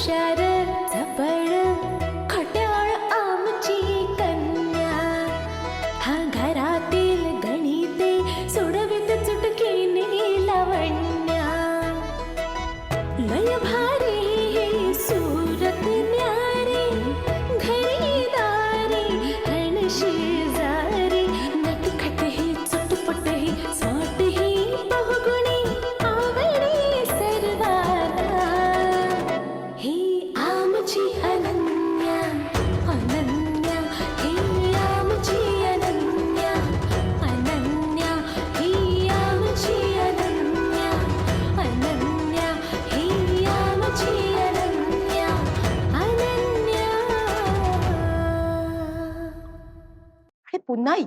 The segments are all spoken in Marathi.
shadow.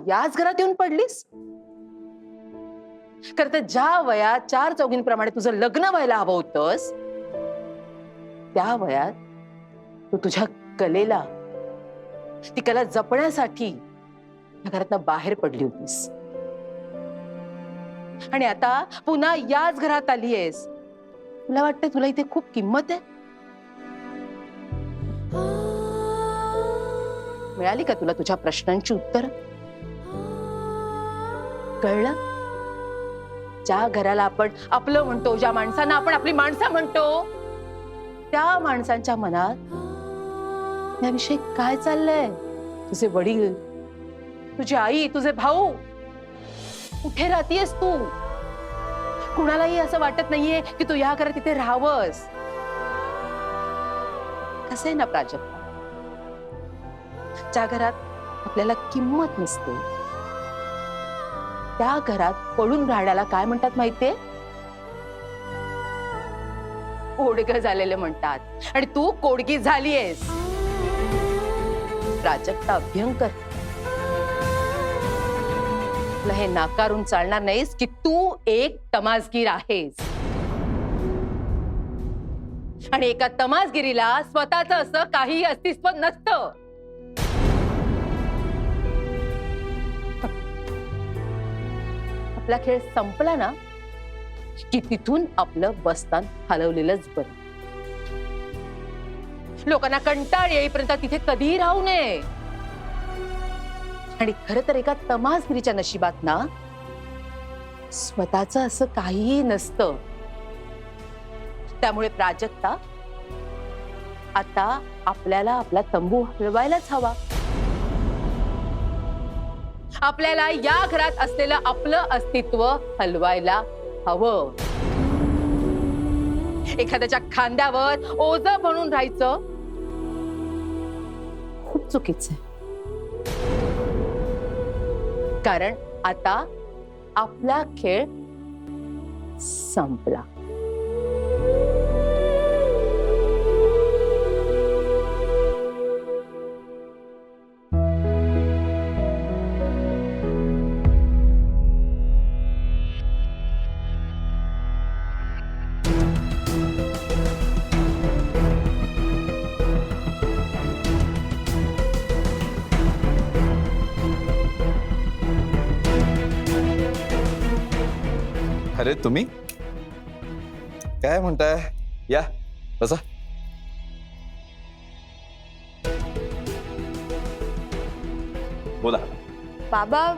याच घरात येऊन पडलीस? खर तर ज्या वयात चार चौघींप्रमाणे तुझं लग्न व्हायला हवं होतंस त्या वयात तू तुझ्या कलेला ती कला जपण्यासाठी या घरातनं बाहेर पडली होतीस. आणि आता पुन्हा याच घरात आली आहेस. तुला वाटतं तुला इथे खूप किंमत आहे? मिळाली का तुला तुझ्या प्रश्नांची उत्तर? कळलं? ज्या घराला आपण आपलं म्हणतो ज्या माणसांना आपण आपली माणसं म्हणतो त्या माणसांच्या मनात याविषयी काय चाललंय? तुझे वडील तुझी आई तुझे भाऊ कुठे राहतीयस तू? कुणालाही असं वाटत नाहीये की तू या घरात तिथे राहावंस. कसं आहे ना प्राजक्ता? ज्या घरात आपल्याला किंमत नसते त्या घरात पडून राहण्याला काय म्हणतात माहितीये? ओडग झालेले म्हणतात. आणि तू कोडगी झालीयस. प्राजक्ता अभ्यंकर. तुला हे नाकारून चालणार नाहीस की तू एक तमासगीर आहेस. आणि एका तमासगिरीला स्वतःच असं काही अस्तित्व नसतं. आपला खेळ संपला ना की तिथून आपलं बस्तान हलवलेलंच बरं. लोकांना कंटाळ येईपर्यंत तिथे कधीही राहू नये. आणि खर तर एका तमासगिरीच्या नशिबात ना स्वतःच असं काहीही नसतं. त्यामुळे प्राजक्ता आता आपल्याला आपला तंबू हलवायलाच हवा. आपल्याला या घरात असलेलं आपलं अस्तित्व हलवायला हवं. एखाद्याच्या खांद्यावर ओझ म्हणून राहायचं खूप चुकीचं आहे. कारण आता आपला खेळ संपला. अरे तुम्ही? काय म्हणताय? या बसा. बोला. बाबा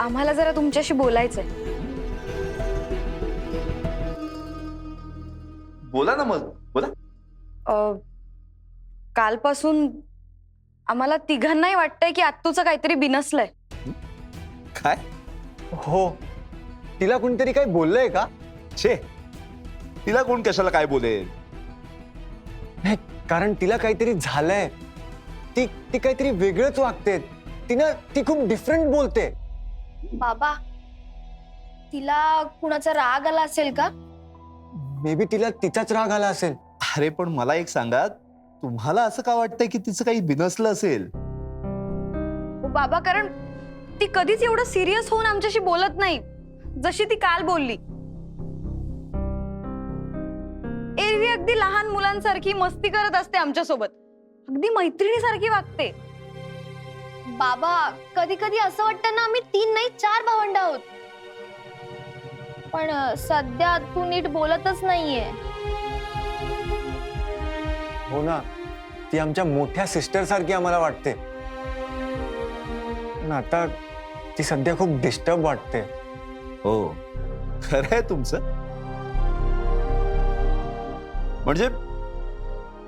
आम्हाला जरा तुमच्याशी बोलायचंय. बोला ना मग बोला. अ, कालपासून आम्हाला तिघांनाही वाटतंय की आत्तूचं काहीतरी बिनसलंय. काय? हो. तिला कोणतरी काही बोललंय का? छे. तिला कोण कशाला काय बोलेल? नाही कारण तिला काहीतरी झालंय. ती ती काहीतरी वेगळंच वागते तिनं ती खूप डिफरंट बोलते बाबा तिला कुणाचा राग आला असेल का? मे बी तिला तिचाच राग आला असेल. अरे पण मला एक सांगा तुम्हाला असं का वाटतंय की तिचं काही बिनसलं असेल? हो बाबा कारण ती कधीच एवढं सिरियस होऊन आमच्याशी बोलत नाही. जशी ती काल बोलली. एरवी अगदी लहान मुलांसारखी मस्ती करत असते आमच्यासोबत. अगदी मैत्रिणीसारखी वागते. बाबा कधी कधी असं वाटतं ना आम्ही तीन नाही चार भावंड आहोत. पण सध्या तू नीट बोलतच नाहीये. हो ना. ती आमच्या मोठ्या सिस्टर सारखी आम्हाला वाटते. पण आता ती सध्या खूप डिस्टर्ब वाटते. हो. खरं आहे तुमचं. म्हणजे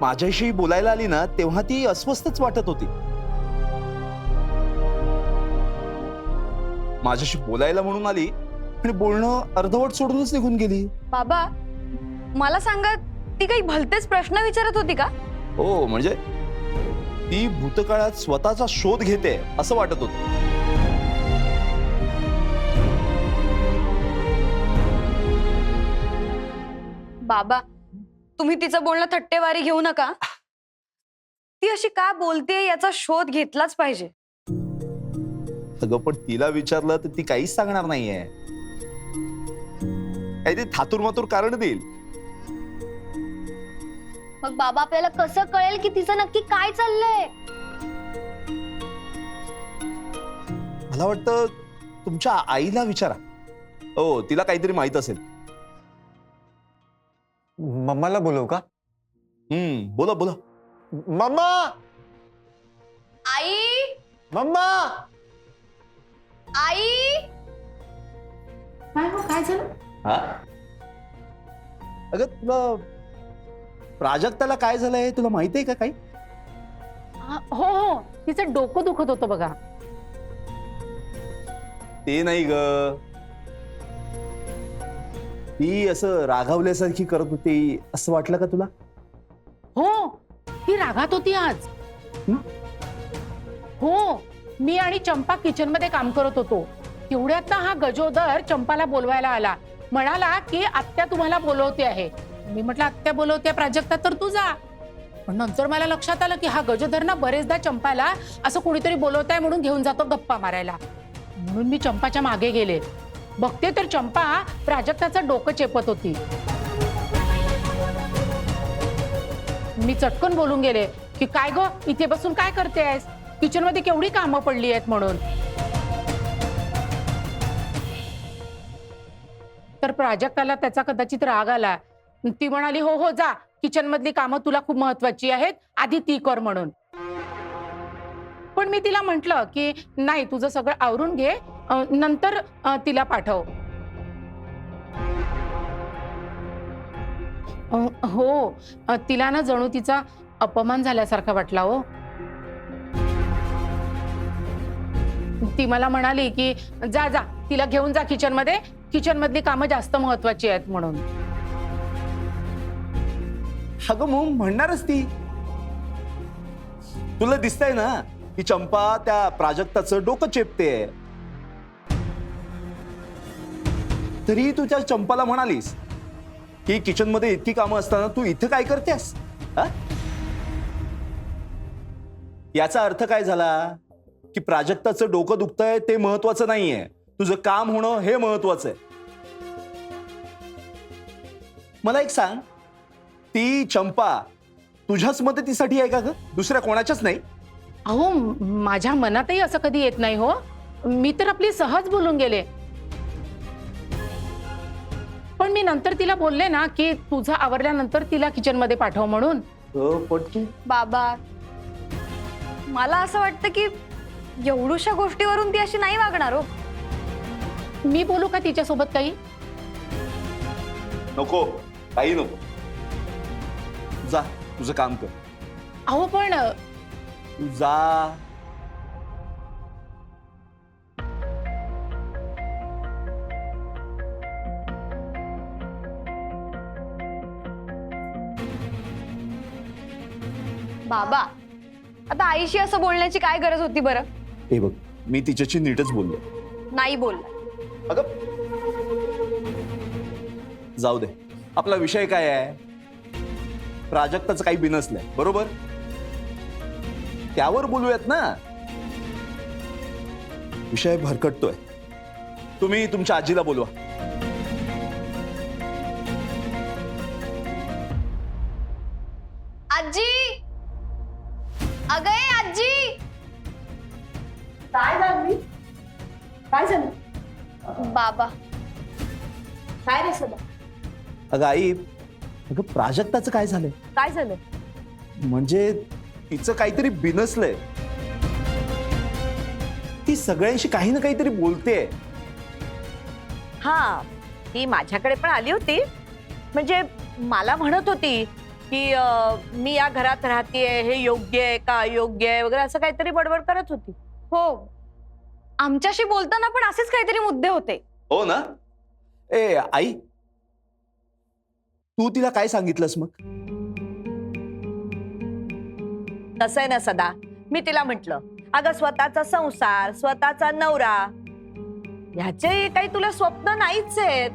माझ्याशी बोलायला आली ना तेव्हा ती अस्वस्थच वाटत होती. माझ्याशी बोलायला म्हणून आली आणि बोलणं अर्धवट सोडूनच निघून गेली. बाबा मला सांगा ती काही भलतेच प्रश्न विचारत होती का? हो म्हणजे ती भूतकाळात स्वतःचा शोध घेते असं वाटत होतं. बाबा तुम्ही तिचं बोलणं थट्टेवारी घेऊ नका. ती अशी का बोलते याचा शोध घेतलाच पाहिजे. अगं पण तिला विचारलं तर ती काहीच सांगणार नाहीये. काहीतरी थातूर मातूर कारण देईल. मग बाबा आपल्याला कसं कळेल की तिचं नक्की काय चाललंय? मला वाटतं तुमच्या आईला विचारा. हो तिला काहीतरी माहीत असेल. मम्माला बोलवू का? हम्म बोला बोला. मम्मा! आई! मम्मा! आई! काय हो काय झालं? हा? अगं तुला प्राजक्ताला काय झालंय तुला माहिती आहे का काही? हा, हो हो. तिचं डोकं दुखत होतं बघा. ते नाही ग. ती असं रागावल्यासारखी करत होती असं वाटलं का तुला? हो ती रागात होती आज. हं? हो मी आणि चंपा किचनमध्ये काम करत होतो. तेवढ्यात ना हा गजोदर चंपाला बोलवायला आला. म्हणाला की आत्या तुम्हाला बोलवते आहे. मी म्हटलं आत्या बोलवते प्राजक्ता तर तू जा. पण नंतर मला लक्षात आलं की हा गजोदर ना बरेचदा चंपाला असं कोणीतरी बोलवत आहे म्हणून घेऊन जातो गप्पा मारायला. म्हणून मी चंपाच्या मागे गेले. बघते तर चंपा प्राजक्ताचं डोकं चेपत होती. मी चटकन बोलून गेले की काय ग इथे बसून काय करते किचनमध्ये केवढी कामं पडली आहेत म्हणून. तर प्राजक्ताला त्याचा कदाचित राग आला. ती म्हणाली हो हो जा. किचन मधली कामं तुला खूप महत्वाची आहेत. आधी ती कर म्हणून. पण मी तिला म्हंटल की नाही तुझं सगळं आवरून घे नंतर तिला पाठव. हो तिला ना जणू तिचा अपमान झाल्यासारखा वाटला हो. ती मला म्हणाली की जा जा तिला घेऊन जा किचनमध्ये किचन मधली कामं जास्त महत्वाची आहेत म्हणून. अगं मग म्हणणारच ती. तुला दिसतंय ना? की चंपा त्या प्राजक्ताचं डोकं चेपते. तरी तू त्या चंपाला म्हणालीस की किचनमध्ये इतकी कामं असताना तू इथं काय करतेस? याचा अर्थ काय झाला? की प्राजक्ताचं डोकं दुखतंय ते महत्वाचं नाहीये. तुझं काम होणं हे महत्वाचं आहे. मला एक सांग. ती चंपा तुझ्याच मदतीसाठी आहे का ग? दुसऱ्या कोणाच्याच नाही? अहो माझ्या मनातही असं कधी येत नाही हो. मी तर आपली सहज बोलून गेले. पण मी नंतर तिला बोलले ना की तुझं आवरल्यानंतर तिला किचनमध्ये पाठव म्हणून. पटकी बाबा मला असं वाटतं की एवढूशा गोष्टीवरून ती अशी नाही वागणार हो. मी बोलू का तिच्यासोबत काही? नको काही नको. जा तुझं काम कर. अहो पण जा बाबा आता आईशी असं बोलण्याची काय गरज होती बरं? हे बघ मी तिच्याशी नीटच बोललो. नाही बोलला. अगं जाऊ दे. आपला विषय काय आहे? प्राजक्ताचं काही बिनसलंय बरोबर? त्यावर बोलूयात ना. विषय भरकटतोय. तुम्ही तुमच्या आजीला बोलवा. आजी! अगं ए आजी! काय झाली काय झालं? बाबा. काय रे सदा? अगं आई अगं प्राजक्ताचं काय झालंय? काय झालं म्हणजे तिचं काहीतरी बिनसलंय. ती सगळ्यांशी काही ना काहीतरी बोलते हा ती माझ्याकडे पण आली होती. म्हणजे मला म्हणत होती की अं, मी या घरात राहतेय हे योग्य आहे का अयोग्य आहे वगैरे असं काहीतरी बडबड करत होती. हो. आमच्याशी बोलताना पण असेच काहीतरी मुद्दे होते. हो ना? ए आई. तू तिला काय सांगितलंस मग? तसं आहे ना सदा. मी तिला म्हंटल अगं स्वतःचा संसार स्वतःचा नवरा ह्याचे काही तुला स्वप्न नाहीच आहेत.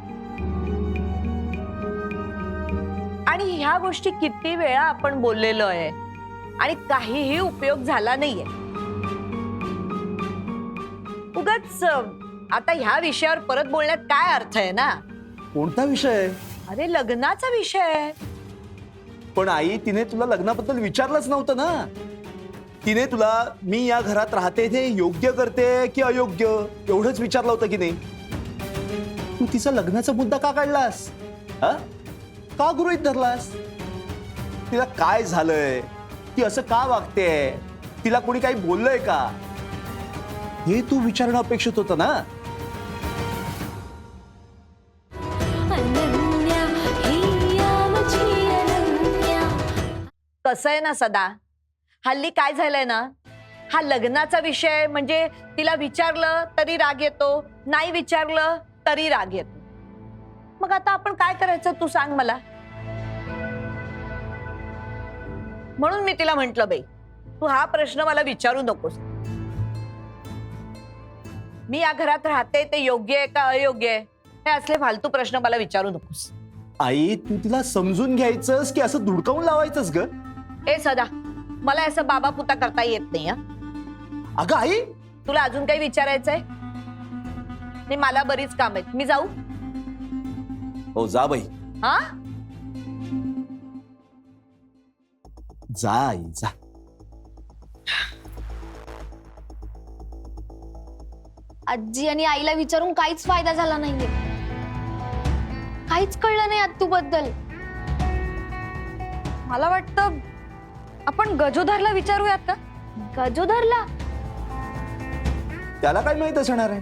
आणि ह्या गोष्टी किती वेळा आपण बोललेलो आहे आणि काहीही उपयोग झाला नाहीये. उगाच आता ह्या विषयावर परत बोलण्यात काय अर्थ आहे ना? कोणता विषय अरे लग्नाचा विषय आहे. पण आई तिने तुला लग्नाबद्दल विचारलंच नव्हतं ना? तिने तुला मी या घरात राहते ते योग्य करते की अयोग्य? एवढंच विचारलं होतं की नाही तू तिचा लग्नाचा मुद्दा का काढलास? हा? का गृहित धरलास? तिला काय झालंय? ती असं का वागते? तिला कोणी काही बोललंय का? हे तू विचारणं अपेक्षित होतं ना? कसं आहे ना सदा? हल्ली काय झालंय ना? हा लग्नाचा विषय म्हणजे तिला विचारलं तरी राग येतो नाही विचारलं तरी राग येतो. मग आता आपण काय करायचं तू सांग मला? म्हणून मी तिला म्हंटल बाई तू हा प्रश्न मला विचारू नकोस. मी या घरात राहते ते योग्य आहे का अयोग्य आहे? हे असले फालतू प्रश्न मला विचारू नकोस. आई तू तिला समजून घ्यायचंस की असं धुडकावून लावायचंस ग? ए सदा मला असं बाबा पुता करता येत नाही हा. अगं आई! तुला अजून काही विचारायचंय? नाही मला बरीच काम आहेत. मी जाऊ? हो जा बाई. हा? जा आई जा. आजी आणि आईला विचारून काहीच फायदा झाला नाहीये. काहीच कळलं नाही आत्तू बद्दल मला वाटतं आपण गजोधरला विचारूयात का? गजोधरला त्याला काय माहीत असणार आहे?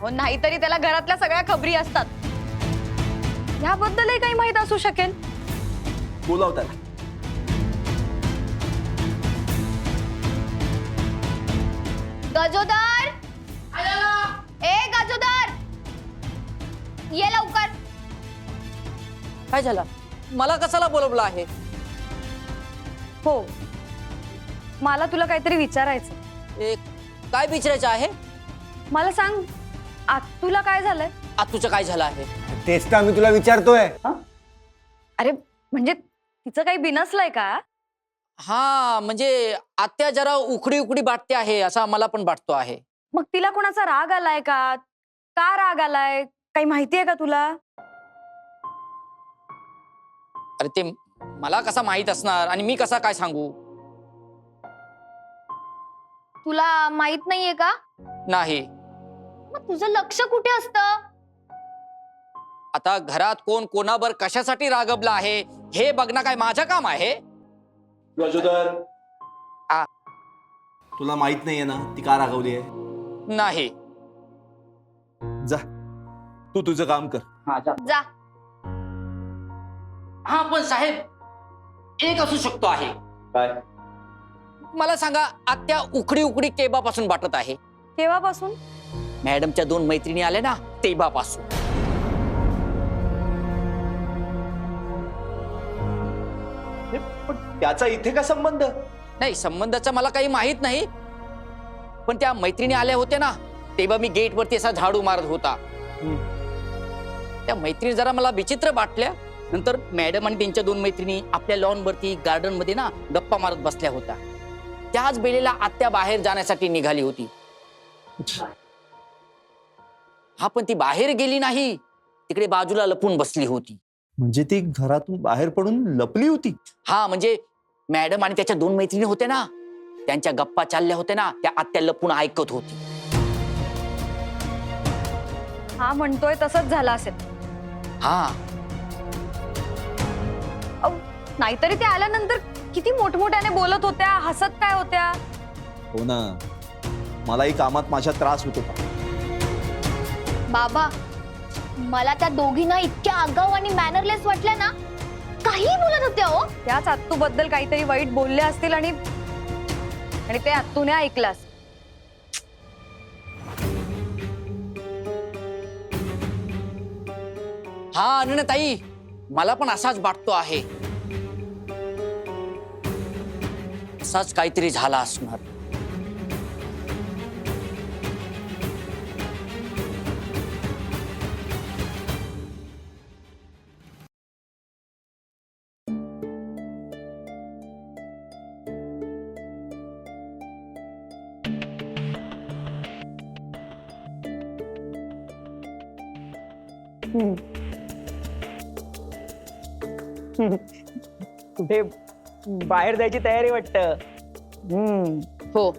हो नाहीतरी त्याला घरातल्या सगळ्या खबरी असतात. ह्याबद्दलही काही माहीत असू शकेल. बोलाव त्याला. गजोदर! ए गजोदर! ये लवकर. काय झालं? मला कशाला बोलवलं आहे? हो. मला तुला काहीतरी विचारायचं ए, काय विचारायचं आहे? मला सांग आत तुला काय झालंय? आज तुझं काय झालं आहे? तेच तर आम्ही तुला विचारतोय. अरे म्हणजे तिचं काही बिनसलंय का? हा म्हणजे आत्या जरा उकडी उकडी वाटते आहे असा मला पण वाटतो आहे. मग तिला कोणाचा राग आलाय का? का राग आलाय? काही माहिती आहे का तुला? अरे ते मला कसा माहीत असणार? आणि मी कसा काय सांगू? तुला माहीत नाहीये का? नाही. मग तुझं लक्ष कुठे असतं? आता घरात कोण कोणावर कशासाठी रागवलं आहे हे बघणं काय माझं काम आहे? आ. तुला माहीत नाहीये ना ती का रागवली आहे? नाही. जा. तू तुझं काम कर. जा. हा पण साहेब एक असू शकतो आहे. काय? मला सांगा आत्या उकडी उकडी केबापासून वाटत आहे. केव्हापासून मॅडमच्या दोन मैत्रिणी आल्या ना तेव्हापासून पण त्याचा इथे काय संबंध? नाही संबंधाचा मला काही माहीत नाही. पण त्या मैत्रिणी आल्या होत्या ना तेव्हा मी गेटवरती असा झाडू मारत होता. त्या मैत्रिणी जरा मला विचित्र वाटल्या नंतर मॅडम आणि त्यांच्या दोन मैत्रिणी आपल्या लॉन वरती गार्डनमध्ये ना गप्पा मारत बसल्या होत्या. त्याच वेळेला आत्या बाहेर जाण्यासाठी निघाली होती. हा पण ती बाहेर गेली नाही तिकडे बाजूला लपून बसली होती. म्हणजे ती घरातून बाहेर पडून लपली होती? हा म्हणजे मॅडम आणि त्याच्या दोन मैत्रिणी होत्या ना त्यांच्या गप्पा चालल्या होत्या ना त्या आत्या लपून ऐकत होती. हा म्हणतोय तसंच झालं असेल. हा. नाहीतरी ते आल्यानंतर किती मोठमोठ्याने बोलत होत्या हसत काय होत्या? हो ना. मलाही कामात माझ्या त्रास होत होता. बाबा मला त्या दोघींना इतक्या आगाऊ आणि मॅनरलेस वाटल्या ना काही बोलत होत्या हो. त्याच आत्तू बद्दल काहीतरी वाईट बोलले असतील आणि आणि ते आत्तूने ऐकलास हा अनन्यताई मला पण असाच वाटतो आहे. असाच काहीतरी झाला असणार. कुठे बाहेर जायची तयारी वाटत. हम्म हो.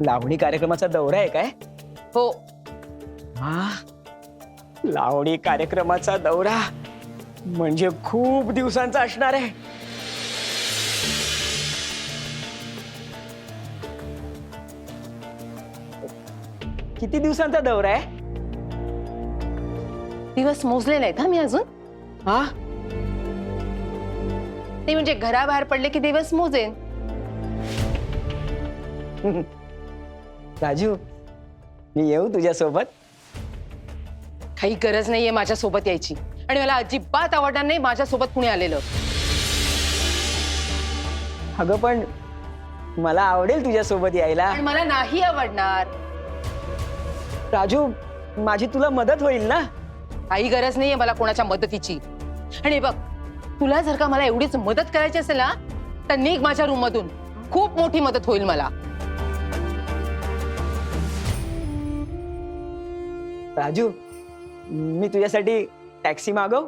लावणी कार्यक्रमाचा दौरा आहे काय? हो. हा लावणी कार्यक्रमाचा दौरा म्हणजे खूप दिवसांचा असणार आहे. किती दिवसांचा दौरा आहे? दिवस मोजले नाहीत हा मी अजून? हा? ते म्हणजे घराबाहेर पडले की दिवस मोजेन. राजू मी येऊ तुझ्यासोबत? काही गरज नाहीये माझ्या सोबत यायची. आणि मला अजिबात आवडणार नाही माझ्या सोबत कुणी आलेलं. अगं पण मला आवडेल तुझ्यासोबत यायला. पण मला नाही आवडणार. राजू माझी तुला मदत होईल ना? काही गरज नाहीये मला कोणाच्या मदतीची. आणि हे बघ तुला जर का मला एवढीच मदत करायची असेल ना तर निघ माझ्या रूम मधून. खूप मोठी मदत होईल मला. राजू मी तुझ्यासाठी टॅक्सी मागव.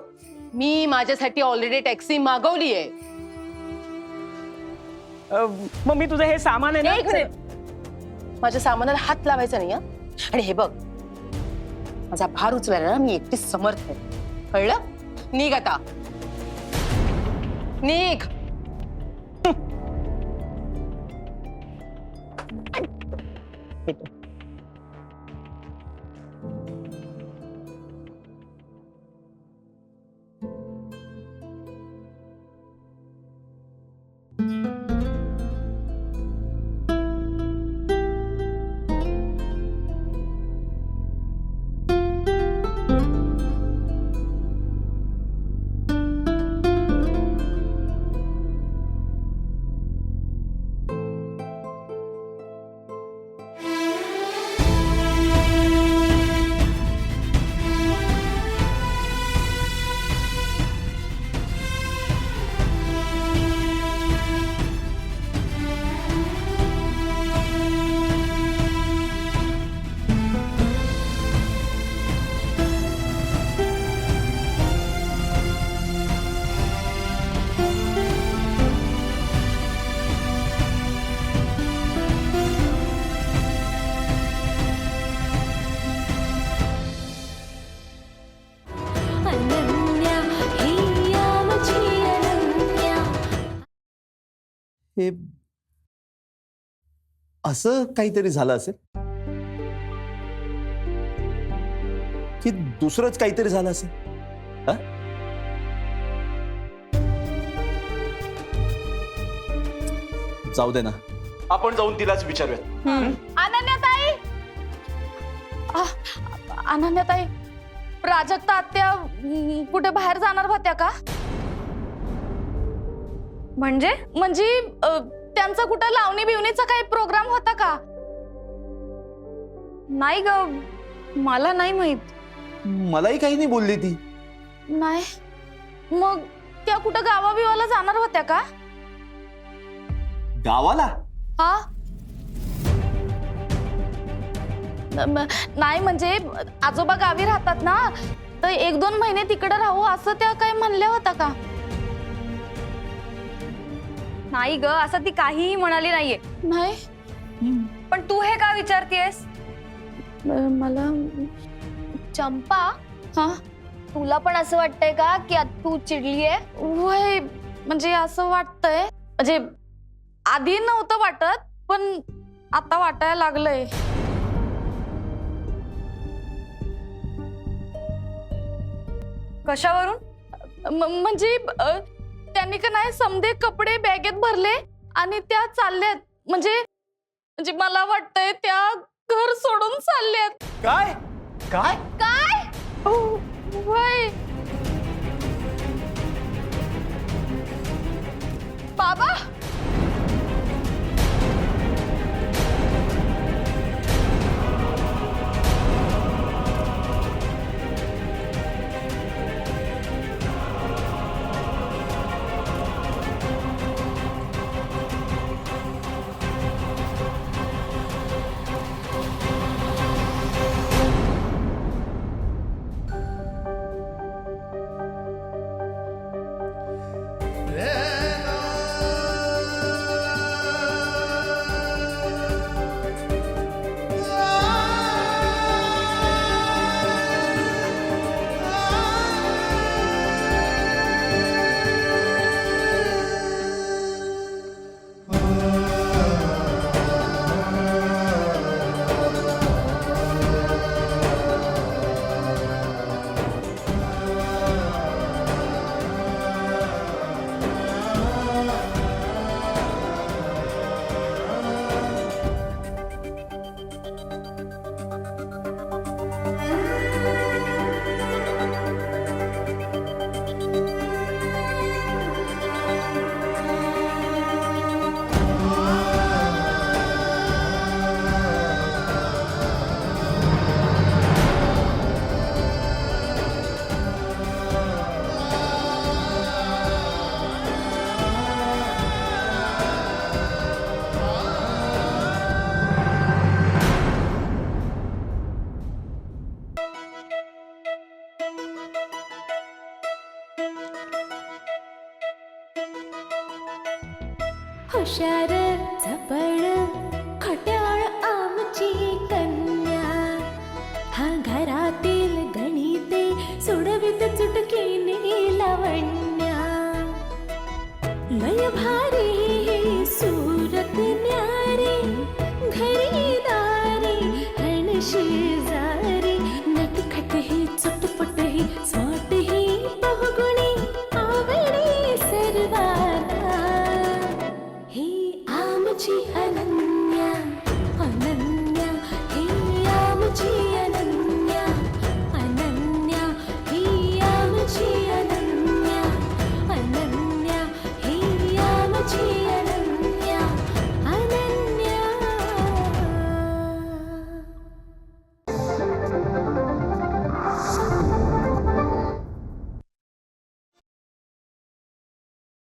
मी माझ्यासाठी ऑलरेडी टॅक्सी मागवली आहे मग मी तुझं हे सामान आहे ना? माझ्या सामानाला हात लावायचा नाही हं? आणि हे बघ माझा भार उचलायला ना मी एकटीच समर्थ आहे. कळलं? निघ आता. निघ. अनन्या असं काहीतरी झालं असेल? की दुसरंच काहीतरी झालं असेल? हा? जाऊ दे ना. आपण जाऊन तिलाच विचारूयात. अनन्याताई! अनन्याताई प्राजक्ता आत्या कुठे बाहेर जाणार होत्या का? म्हणजे? म्हणजे अं, त्यांचा कुठं लावणी बिवणीचा काही प्रोग्राम होता का? नाही ग मला नाही माहीत. मलाही काही नाही बोलली ती. नाही. मग त्या कुठं गावाबिवाला जाणार होत्या का? गावाला? हा. न- म- नाही म्हणजे आजोबा गावी राहतात ना? तर एक दोन महिने तिकडे राहू असं त्या काय म्हणल्या होता का? नाही ग असं ती काहीही म्हणाली नाहीये. नाही. पण तू हे का विचारतीयस? मला चंपा हा? तुला पण असं वाटतंय का की आता तू चिडलीये? वय म्हणजे असं वाटतंय. म्हणजे आधी नव्हतं वाटत पण आता वाटायला लागलंय. कशावरून? म- म्हणजे अ, त्यांनी का नाही समधे कपडे बॅगेत भरले आणि त्या चालल्यात. म्हणजे म्हणजे मला वाटतंय त्या घर सोडून चालल्यात. काय? काय? वय. बाबा! सूरत न्यारे घरी दारे हण